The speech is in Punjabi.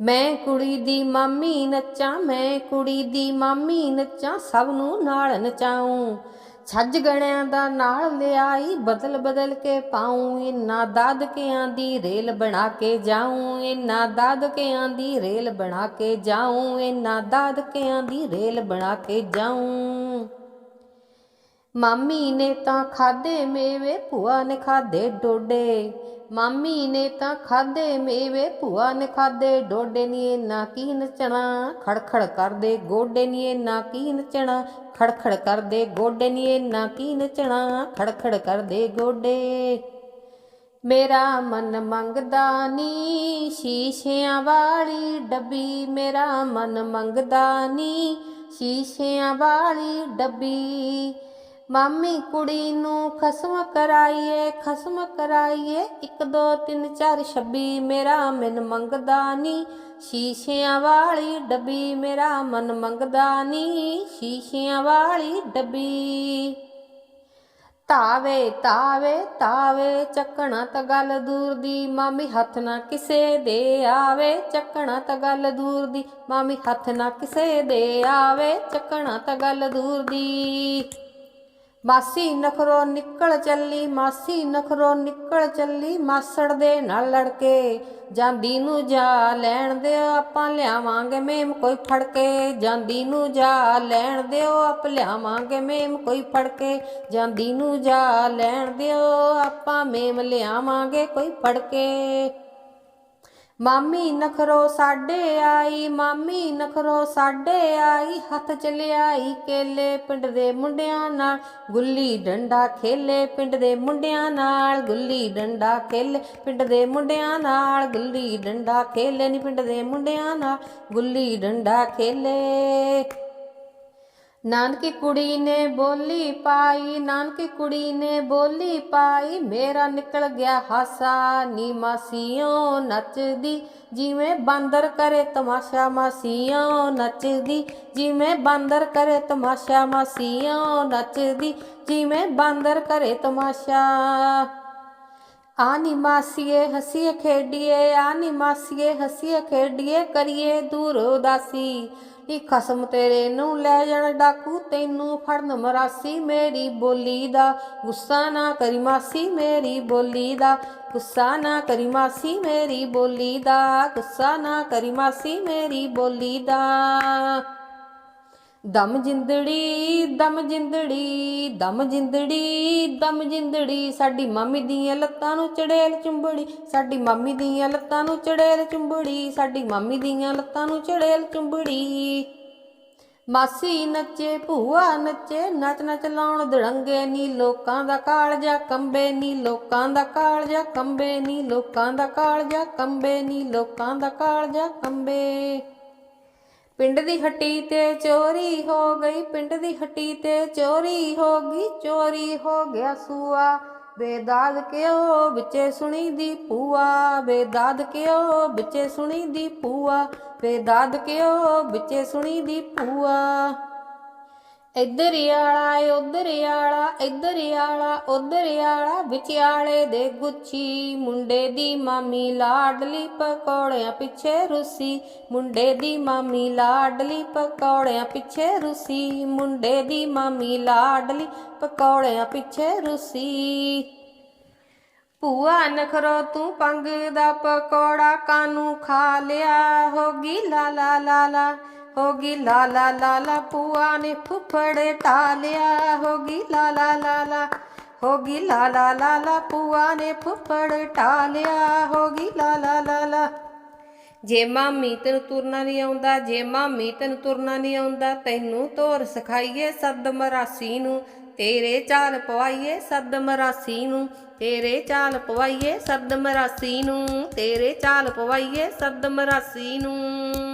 ਮੈਂ ਕੁੜੀ ਦੀ ਮਾਮੀ ਨੱਚਾਂ, ਮੈਂ ਕੁੜੀ ਦੀ ਮਾਮੀ ਨੱਚਾਂ, ਸਭ ਨੂੰ ਨਾਲ ਨਚਾਉਂ। ਛੱਜ ਗਣਿਆਂ ਦਾ ਨਾਲ ਲਿਆਈ, ਬਦਲ ਬਦਲ ਕੇ ਪਾਉਂ। ਇਨਾ ਦਾਦਕਿਆਂ ਦੀ ਰੇਲ ਬਣਾ ਕੇ ਜਾਉਂ ਇਨਾ ਦਾਦਕਿਆਂ ਦੀ ਰੇਲ ਬਣਾ ਕੇ ਜਾਉਂ ਇਨਾ ਦਾਦਕਿਆਂ ਦੀ ਰੇਲ ਬਣਾ ਕੇ ਜਾਉਂ। ਮਾਮੀ ਨੇ ਤਾਂ ਖਾਦੇ ਮੇਵੇ, ਭੂਆ ਨੇ ਖਾਦੇ ਡੋਡੇ। ਮਾਮੀ ਨੇ ਤਾਂ ਖਾਦੇ ਮੇਵੇ, ਭੂਆ ਨੇ ਖਾਦੇ ਡੋਡੇ। ਨੀ ਨਾ ਕੀ ਨਚਣਾ ਖੜਖੜ ਕਰਦੇ ਗੋਡੇ। ਨੀ ਨਾ ਕੀ ਨਚਣਾ ਖੜਖੜ ਕਰਦੇ ਗੋਡੇ। ਨੀ ਨਾ ਕੀ ਨਚਣਾ ਖੜਖੜ ਕਰਦੇ ਗੋਡੇ। ਮੇਰਾ ਮਨ ਮੰਗਦਾ ਨੀ, ਸ਼ੀਸ਼ਿਆਂ ਵਾਲੀ ਡੱਬੀ। ਮੇਰਾ ਮਨ ਮੰਗਦਾ ਨੀ, ਸ਼ੀਸ਼ਿਆਂ ਵਾਲੀ ਡੱਬੀ। ਮਾਮੀ ਕੁੜੀ ਨੂੰ ਖਸਮ ਕਰਾਈਏ ਖਸਮ ਕਰਾਈਏ। 1 2 3 4 26 ਮੇਰਾ ਮਨ ਮੰਗਦਾ ਨੀ। ਸ਼ੀਸ਼ਿਆਂ ਵਾਲੀ ਡੱਬੀ ਮੇਰਾ ਮਨ ਮੰਗਦਾ ਨੀ। ਸ਼ੀਸ਼ਿਆਂ ਵਾਲੀ ਡੱਬੀ ਤਾਵੇ ਤਾਵੇ ਤਾਵੇ, ਚੱਕਣਾ ਤਾਂ ਗੱਲ ਦੂਰ ਦੀ। ਮਾਮੀ ਹੱਥ ਨਾ ਕਿਸੇ ਦੇ ਆਵੇ, ਚੱਕਣਾ ਤਾਂ ਗੱਲ ਦੂਰ ਦੀ। ਮਾਮੀ ਹੱਥ ਨਾ ਕਿਸੇ ਦੇ ਆਵੇ, ਚੱਕਣਾ ਤਾਂ ਗੱਲ ਦੂਰ ਦੀ। ਮਾਸੀ ਨਖਰੋ ਨਿਕਲ ਚੱਲੀ, ਮਾਸੀ ਨਖਰੋ ਨਿਕਲ ਚੱਲੀ, ਮਾਸੜ ਦੇ ਨਾਲ ਲੜ ਕੇ ਜਾਂਦੀ ਨੂੰ ਜਾ ਲੈਣ ਦਿਓ ਆਪਾਂ ਲਿਆਵਾਂਗੇ ਮੇਮ ਕੋਈ ਫੜ ਕੇ ਜਾਂਦੀ ਨੂੰ ਜਾ ਲੈਣ ਦਿਓ ਆਪ ਲਿਆਵਾਂਗੇ ਮੇਮ ਕੋਈ ਫੜ ਕੇ ਜਾਂਦੀ ਨੂੰ ਜਾ ਲੈਣ ਦਿਓ ਆਪਾਂ ਮੇਮ ਲਿਆਵਾਂਗੇ ਕੋਈ ਫੜ ਕੇ ਮਾਮੀ ਨਖਰੋ ਸਾਡੇ ਆਈ, ਮਾਮੀ ਨਖਰੋ ਸਾਡੇ ਆਈ, ਹੱਥ ਚ ਕੇਲੇ ਪਿੰਡ ਦੇ ਮੁੰਡਿਆਂ ਨਾਲ, ਗੁੱਲੀ ਡੰਡਾ ਖੇਲੇ ਪਿੰਡ ਦੇ ਮੁੰਡਿਆਂ ਨਾਲ, ਗੁੱਲੀ ਡੰਡਾ ਖੇਲੇ ਪਿੰਡ ਦੇ ਮੁੰਡਿਆਂ ਨਾਲ, ਗੁੱਲੀ ਡੰਡਾ ਖੇਲੇ ਨੀ ਪਿੰਡ ਦੇ ਮੁੰਡਿਆਂ ਨਾਲ, ਗੁੱਲੀ ਡੰਡਾ ਖੇਲੇ। नानकी कुड़ी ने बोली पाई, नानकी कुड़ी ने बोली पाई, मेरा निकल गया हासा, नी मासियों नचदी। जिमें बंदर करे तमाशा मासियों नचदी। जिमें बंदर करे तमाशा मासियों नचदी। जिमें बंदर करे तमाशा। आनी मासीए हसीए खेडिए, आनी मासीए हसीए खेडिए, करिए दूर उदासी। ਨੀ ਖਸਮ ਤੇਰੇ ਨੂੰ ਲੈ ਜਾਣ ਡਾਕੂ? ਤੈਨੂੰ ਫੜਨ ਮਰਾਸੀ ਮੇਰੀ ਬੋਲੀ ਦਾ। ਗੁੱਸਾ ਨਾ ਕਰੀ ਮਾਸੀ ਮੇਰੀ ਬੋਲੀ ਦਾ। ਗੁੱਸਾ ਨਾ ਕਰੀ ਮਾਸੀ ਮੇਰੀ ਬੋਲੀ ਦਾ। ਗੁੱਸਾ ਨਾ ਕਰੀ ਮਾਸੀ ਮੇਰੀ ਬੋਲੀ ਦਾ। ਦਮ ਜਿੰਦੜੀ ਦਮ ਜਿੰਦੜੀ ਦਮ ਜਿੰਦੜੀ ਦਮ ਜਿੰਦੜੀ। ਸਾਡੀ ਮਾਮੀ ਦੀਆਂ ਲੱਤਾਂ ਨੂੰ ਚੜੇਲ ਚੁੰਬੜੀ, ਸਾਡੀ ਮਾਮੀ ਦੀਆਂ ਲੱਤਾਂ ਨੂੰ ਚੜੇਲ ਚੁੰਬੜੀ, ਸਾਡੀ ਮਾਮੀ ਦੀਆਂ ਲੱਤਾਂ ਨੂੰ ਚੜੇਲ ਚੁੰਬੜੀ। ਮਾਸੀ ਨੱਚੇ, ਭੂਆ ਨੱਚੇ, ਨੱਚ ਨੱਚ ਲਾਉਣ ਦੜੰਗੇ ਨੀ, ਲੋਕਾਂ ਦਾ ਕਾਲਜਾ ਕੰਬੇ ਨੀ, ਲੋਕਾਂ ਦਾ ਕਾਲਜਾ ਕੰਬੇ ਨੀ, ਲੋਕਾਂ ਦਾ ਕਾਲਜਾ ਕੰਬੇ ਨੀ, ਲੋਕਾਂ ਦਾ ਕਾਲਜਾ ਕੰਬੇ। ਪਿੰਡ ਦੀ ਹੱਟੀ ਤੇ ਚੋਰੀ ਹੋ ਗਈ, ਪਿੰਡ ਦੀ ਹੱਟੀ ਤੇ ਚੋਰੀ ਹੋ ਗਈ, ਚੋਰੀ ਹੋ ਗਿਆ ਸੂਆ। ਬੇਦਾਦ ਕਿਉ ਵਿੱਚੇ ਸੁਣੀ ਦੀ ਪੂਆ ਬੇਦਾਦ ਕਿਉ ਵਿੱਚੇ ਸੁਣੀ ਦੀ ਪੂਆ ਬੇਦਾਦ ਕਿਉ ਵਿੱਚੇ ਸੁਣੀ ਦੀ ਪੂਆ ਇੱਧਰ ਆਲਾ ਉਧਰ ਆਲਾ, ਇੱਧਰ ਆਲਾ, ਉਧਰ ਆਲਾ। ਵਿਚਾਲੇ ਦੇ ਗੁੱਛੀ ਮੁੰਡੇ ਦੀ ਮਾਮੀ ਲਾਡਲੀ ਪਕੌੜਿਆਂ ਪਿੱਛੇ ਰੁੱਸੀ। ਮੁੰਡੇ ਦੀ ਮਾਮੀ ਲਾਡਲੀ ਪਕੌੜਿਆਂ ਪਿੱਛੇ ਰੁੱਸੀ। ਮੁੰਡੇ ਦੀ ਮਾਮੀ ਲਾਡਲੀ ਪਕੌੜਿਆਂ ਪਿੱਛੇ ਰੁਸੀ। ਭੂਆ ਨਖਰੋ, ਤੂੰ ਪੰਗ ਦਾ ਪਕੌੜਾ ਕਾਨੂੰ ਖਾ ਲਿਆ? ਹੋਗੀ ਲਾ ਲਾ ਲਾ ਲਾ। ਹੋਗੀ ਲਾਲਾ ਲਾਲਾ ਪੂਆ ਨੇ ਫੁੱਫੜ ਟਾਲਿਆ, ਹੋਗੀ ਲਾਲਾ ਲਾਲਾ, ਹੋਗੀ ਲਾਲਾ ਲਾਲਾ ਪੂਆ ਨੇ ਫੁੱਫੜ ਟਾਲਿਆ, ਹੋਗੀ ਲਾਲਾ ਲਾਲਾ। ਲਾ ਲਾ ਜੇ ਮਾਮੀ ਤੈਨੂੰ ਤੁਰਨਾ ਨਹੀਂ ਆਉਂਦਾ, ਜੇ ਮਾਮੀ ਤੈਨੂੰ ਤੁਰਨਾ ਨਹੀਂ ਆਉਂਦਾ, ਤੈਨੂੰ ਤੋਰ ਸਿਖਾਈਏ ਸੱਦ ਮਰਾਸੀ ਨੂੰ, ਤੇਰੇ ਚਾਲ ਪਵਾਈਏ ਸੱਦ ਮਰਾਸੀ ਨੂੰ, ਤੇਰੇ ਚਾਲ ਪਵਾਈਏ ਸੱਦ ਮਰਾਸੀ ਨੂੰ, ਤੇਰੇ ਚਾਲ ਪਵਾਈਏ ਸੱਦ ਮਰਾਸੀ ਨੂੰ।